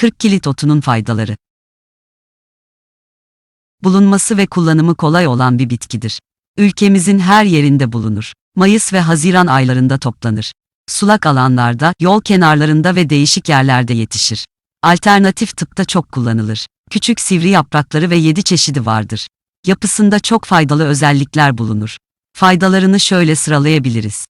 40 kilit otunun faydaları. Bulunması ve kullanımı kolay olan bir bitkidir. Ülkemizin her yerinde bulunur. Mayıs ve Haziran aylarında toplanır. Sulak alanlarda, yol kenarlarında ve değişik yerlerde yetişir. Alternatif tıpta çok kullanılır. Küçük sivri yaprakları ve 7 çeşidi vardır. Yapısında çok faydalı özellikler bulunur. Faydalarını şöyle sıralayabiliriz.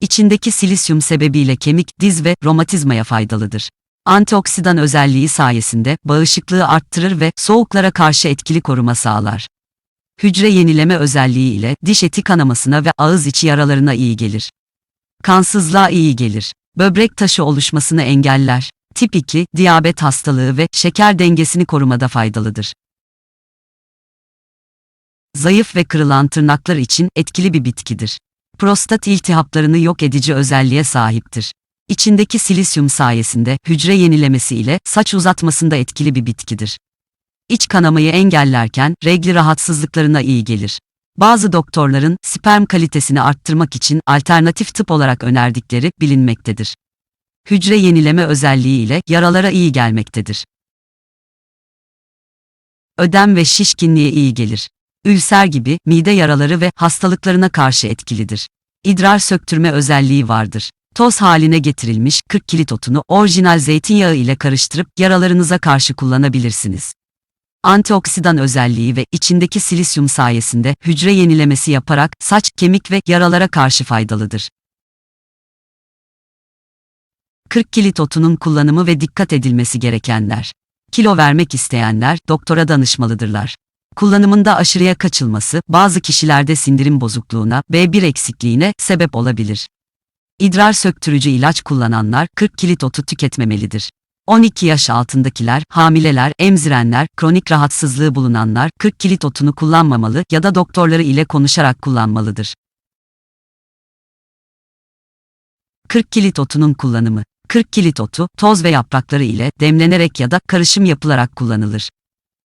İçindeki silisyum sebebiyle kemik, diz ve romatizmaya faydalıdır. Antioksidan özelliği sayesinde bağışıklığı arttırır ve soğuklara karşı etkili koruma sağlar. Hücre yenileme özelliği ile diş eti kanamasına ve ağız içi yaralarına iyi gelir. Kansızlığa iyi gelir. Böbrek taşı oluşmasını engeller. Tip 2, diyabet hastalığı ve şeker dengesini korumada faydalıdır. Zayıf ve kırılan tırnaklar için etkili bir bitkidir. Prostat iltihaplarını yok edici özelliğe sahiptir. İçindeki silisyum sayesinde hücre yenilemesi ile saç uzatmasında etkili bir bitkidir. İç kanamayı engellerken regli rahatsızlıklarına iyi gelir. Bazı doktorların sperm kalitesini arttırmak için alternatif tıp olarak önerdikleri bilinmektedir. Hücre yenileme özelliği ile yaralara iyi gelmektedir. Ödem ve şişkinliğe iyi gelir. Ülser gibi mide yaraları ve hastalıklarına karşı etkilidir. İdrar söktürme özelliği vardır. Toz haline getirilmiş 40 kilit otunu orijinal zeytinyağı ile karıştırıp yaralarınıza karşı kullanabilirsiniz. Antioksidan özelliği ve içindeki silisyum sayesinde hücre yenilemesi yaparak saç, kemik ve yaralara karşı faydalıdır. 40 kilit otunun kullanımı ve dikkat edilmesi gerekenler. Kilo vermek isteyenler doktora danışmalıdırlar. Kullanımında aşırıya kaçılması bazı kişilerde sindirim bozukluğuna, B1 eksikliğine sebep olabilir. İdrar söktürücü ilaç kullananlar 40 kilit otu tüketmemelidir. 12 yaş altındakiler, hamileler, emzirenler, kronik rahatsızlığı bulunanlar 40 kilit otunu kullanmamalı ya da doktorları ile konuşarak kullanmalıdır. 40 kilit otunun kullanımı 40 kilit otu, toz ve yaprakları ile demlenerek ya da karışım yapılarak kullanılır.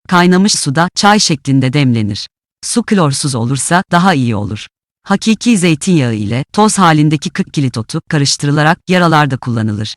Kaynamış suda çay şeklinde demlenir. Su klorsuz olursa daha iyi olur. Hakiki zeytinyağı ile toz halindeki 40 kilit otu karıştırılarak yaralarda kullanılır.